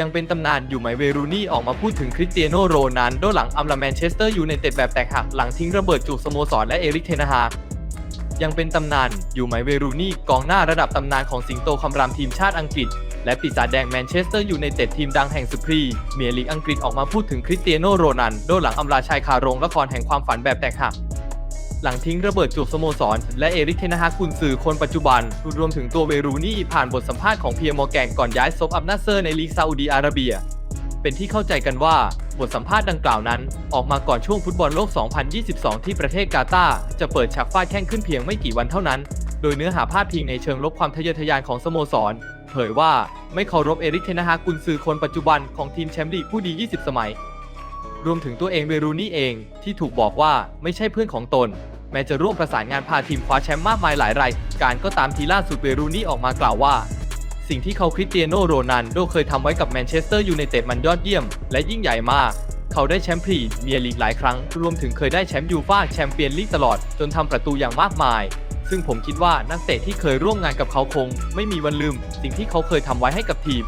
ยังเป็นตำนานอยู่ไหมเวรูนี่ออกมาพูดถึงคริสเตียโนโรนัลโดหลังอำลาแมนเชสเตอร์ยูไนเต็ดแบบแตกหักหลังทิ้งระเบิดจูบสโมสรและเอริกเทนฮากยังเป็นตำนานอยู่ไหมเวรูนี่กองหน้าระดับตำนานของสิงโตคำรามทีมชาติอังกฤษ และปีศาจแดงแมนเชสเตอร์ยูไนเต็ดทีมดังแห่งสุพรีเมียลีกอังกฤษออกมาพูดถึงคริสเตียโนโรนัลโดหลังอำลาชายคาโรงละครแห่งความฝันแบบแตกหัก หลังทิ้งระเบิดจูบสโมสร และเอริกเทนฮากุนซือคนปัจจุบัน รวมถึงตัวเวรูนี่ผ่านบทสัมภาษณ์ของเพียร์มอแกนก่อนย้ายซบอับนาเซอร์ในลีกซาอุดีอาระเบีย เป็นที่เข้าใจกันว่าบทสัมภาษณ์ดังกล่าวนั้น ออกมาก่อนช่วงฟุตบอลโลก 2022 ที่ประเทศกาตาร์จะเปิดฉากฟาดแข้งขึ้นเพียงไม่กี่วันเท่านั้น โดยเนื้อหาพาดพิงในเชิงลบความทะเยอทะยานของสโมสร เผยว่าไม่เคารพเอริกเทนฮากกุนซือคนปัจจุบันของทีมแชมป์ลีกผู้ดี 20 สมัย รวมถึงตัวเองเวรูนี่เองที่ถูกบอกว่าไม่ใช่เพื่อนของตน แม้จะร่วมประสานงานพาทีมคว้าแชมป์มากมายหลายรายการก็ตามทีล่าสุดเวรูนี่ออกมากล่าวว่า สิ่งที่เขาคริสเตียโนโรนัลโดเคยทำไว้กับแมนเชสเตอร์ยูไนเต็ดมันยอดเยี่ยม และยิ่งใหญ่มาก เขาได้แชมป์พรีเมียร์ลีกหลายครั้ง รวมถึงเคยได้แชมป์ยูฟ่าแชมเปี้ยนลีกตลอด จนทำประตูอย่างมากมายซึ่งผมคิดว่านักเตะที่เคยร่วมงานกับเขาคง ไม่มีวันลืม สิ่งที่เขาเคยทำไว้ให้กับทีม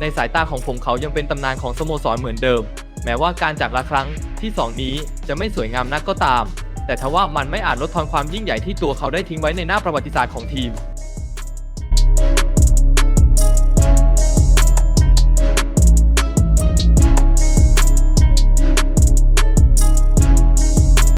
ในสายตาของผมเขายังเป็นตำนานของสโมสรเหมือนเดิม แม้ว่าการจากลาครั้งที่สองนี้จะไม่สวยงามนักก็ตาม แต่ทว่ามันไม่อาจลดทอนความยิ่งใหญ่ที่ตัวเขาได้ทิ้งไว้ในหน้าประวัติศาสตร์ของทีม